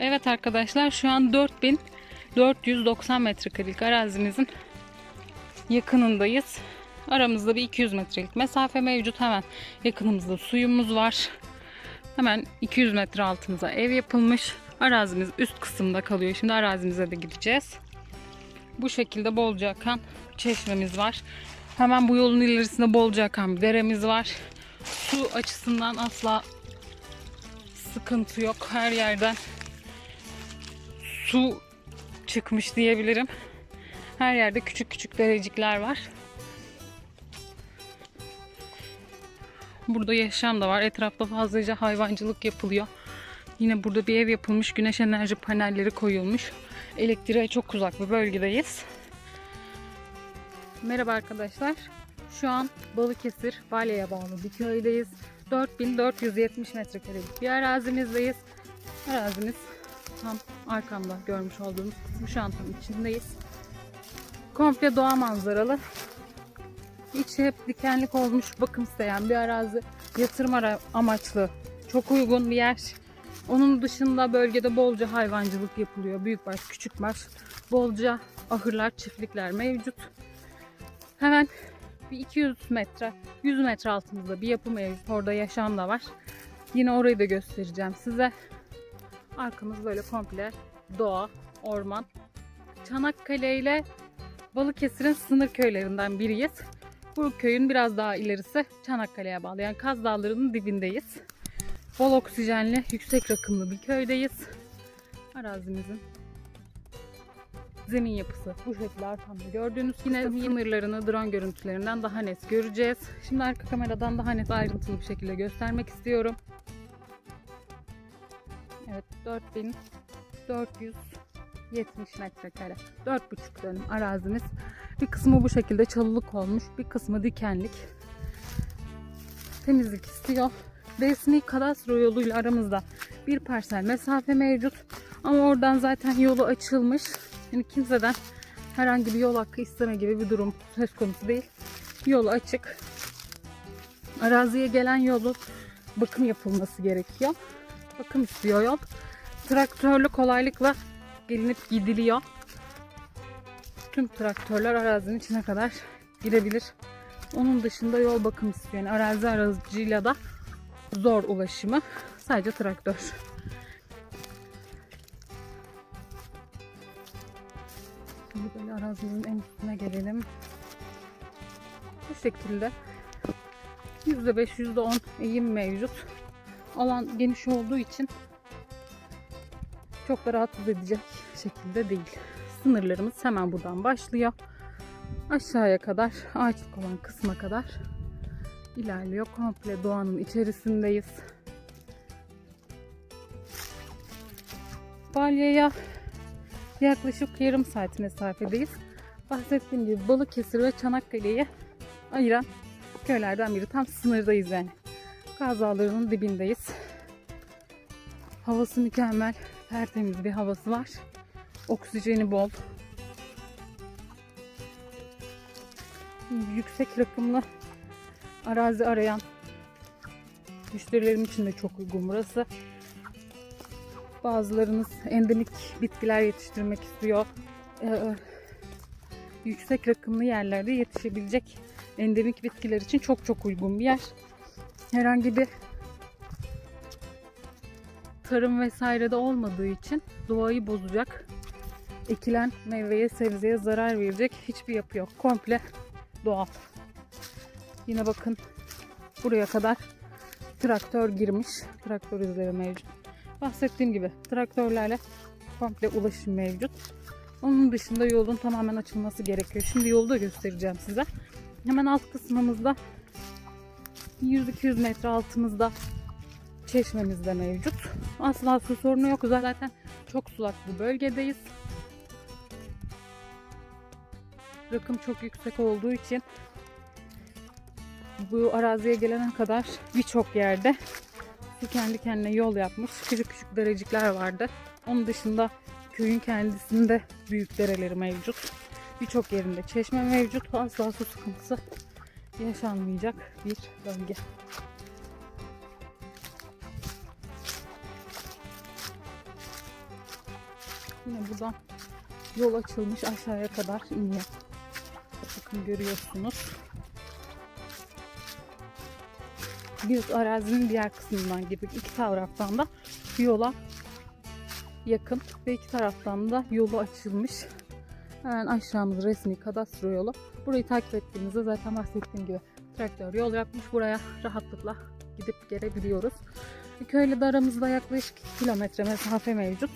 Evet arkadaşlar şu an 4490 metrekarelik arazimizin yakınındayız. Aramızda bir 200 metrelik mesafe mevcut. Hemen yakınımızda suyumuz var. Hemen 200 metre altımıza ev yapılmış. Arazimiz üst kısımda kalıyor. Şimdi arazimize de gideceğiz. Bu şekilde bolca akan çeşmemiz var. Hemen bu yolun ilerisinde bolca akan bir deremiz var. Su açısından asla sıkıntı yok. Her yerden su çıkmış diyebilirim. Her yerde küçük küçük derecikler var. Burada yaşam da var. Etrafta fazlaca hayvancılık yapılıyor. Yine burada bir ev yapılmış. Güneş enerji panelleri koyulmuş. Elektriğe çok uzak bir bölgedeyiz. Merhaba arkadaşlar. Şu an Balıkesir, Balya'ya bağlı bir köydeyiz. 4470 metrekarelik bir arazimizdeyiz. Arazimiz tam arkamda görmüş olduğunuz an tam içindeyiz. Komple doğa manzaralı. İçi hep dikenlik olmuş bakım isteyen bir arazi. Yatırım amaçlı. Çok uygun bir yer. Onun dışında bölgede bolca hayvancılık yapılıyor. Büyükbaş, küçükbaş. Bolca ahırlar, çiftlikler mevcut. Hemen bir 200 metre, 100 metre altımızda bir yapı mevcut. Orada yaşam da var. Yine orayı da göstereceğim size. Arkamız böyle komple doğa, orman. Çanakkale ile Balıkesir'in sınır köylerinden biriyiz. Bu köyün biraz daha ilerisi Çanakkale'ye bağlı. Yani Kaz Dağları'nın dibindeyiz. Bol oksijenli, yüksek rakımlı bir köydeyiz. Arazimizin zemin yapısı bu şekilde arkamda gördüğünüz yine sınırlarını drone görüntülerinden daha net göreceğiz. Şimdi arka kameradan daha net ayrıntılı bir şekilde göstermek istiyorum. Evet 4470 metrekare. 4,5 dönüm arazimiz. Bir kısmı bu şekilde çalılık olmuş. Bir kısmı dikenlik. Temizlik istiyor. Resmi kadastro yoluyla aramızda bir parsel mesafe mevcut. Ama oradan zaten yolu açılmış. Yani kimseden herhangi bir yol hakkı isteme gibi bir durum söz konusu değil. Yolu açık. Araziye gelen yolu bakım yapılması gerekiyor. Bakım istiyor yol. Traktörlü kolaylıkla gelinip gidiliyor. Tüm traktörler arazinin içine kadar girebilir. Onun dışında yol bakım istiyor. Yani arazi aracıyla da zor ulaşımı. Sadece traktör. Şimdi böyle arazimizin en üstüne gelelim. Bu şekilde %5, %10 eğim mevcut. Alan geniş olduğu için çok da rahatsız edecek şekilde değil. Sınırlarımız hemen buradan başlıyor. Aşağıya kadar, ağaçlık olan kısma kadar ilerliyor. Komple doğanın içerisindeyiz. Balya'ya yaklaşık yarım saat mesafedeyiz. Bahsettiğim gibi Balıkesir ve Çanakkale'yi ayıran köylerden biri. Tam sınırdayız yani. Dağları'nın dibindeyiz. Havası mükemmel. Tertemiz bir havası var. Oksijeni bol. Yüksek rakımlı arazi arayan müşterilerim için de çok uygun burası. Bazılarınız endemik bitkiler yetiştirmek istiyor. Ee, yüksek rakımlı yerlerde yetişebilecek endemik bitkiler için çok çok uygun bir yer. Herhangi bir tarım vesairede olmadığı için doğayı bozacak, ekilen meyveye, sebzeye zarar verecek hiçbir yapı yok. Komple doğal. Yine bakın buraya kadar traktör girmiş. Traktör izleri mevcut. Bahsettiğim gibi traktörlerle komple ulaşım mevcut. Onun dışında yolun tamamen açılması gerekiyor. Şimdi yolu da göstereceğim size. Hemen alt kısmımızda 100-200 metre altımızda çeşmemiz de mevcut. Asla su sorunu yok. Zaten çok sulak bir bölgedeyiz. Rakım çok yüksek olduğu için bu araziye gelene kadar birçok yerde su kendi kendine yol yapmış. Küçük küçük derecikler vardı. Onun dışında köyün kendisinde büyük dereleri mevcut. Birçok yerinde çeşme mevcut. Asla su sıkıntısı yaşanmayacak bir bölge. Yine buradan yol açılmış aşağıya kadar iniyor. Bakın görüyorsunuz. Bir arazinin diğer kısmından gibi iki taraftan da yola yakın ve iki taraftan da yolu açılmış. Hemen aşağımız resmi kadastro yolu. Burayı takip ettiğimizde zaten bahsettiğim gibi traktör yol yapmış. Buraya rahatlıkla gidip gelebiliyoruz. Köyle de aramızda yaklaşık 2 kilometre mesafe mevcut.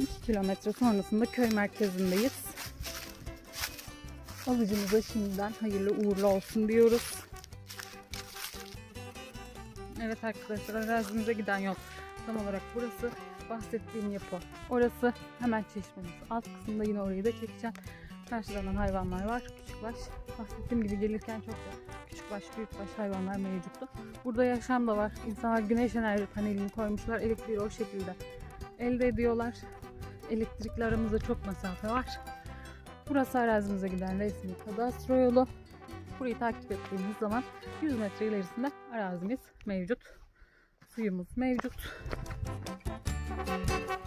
2 kilometre sonrasında köy merkezindeyiz. Alıcımıza şimdiden hayırlı uğurlu olsun diyoruz. Evet arkadaşlar arazimize giden yol tam olarak burası. Bahsettiğim yapı. Orası hemen çeşmemiz. Alt kısımda yine orayı da çekeceğim. Karşılanan hayvanlar var. Küçükbaş. Bahsettiğim gibi gelirken çok da küçükbaş, büyükbaş hayvanlar mevcuttu. Burada yaşam da var. İnsanlar güneş enerji panelini koymuşlar. Elektriği o şekilde elde ediyorlar. Elektrikli aramızda çok mesafe var. Burası arazimize giden resmi kadastro yolu. Burayı takip ettiğimiz zaman 100 metre ilerisinde arazimiz mevcut. Suyumuz mevcut. Müzik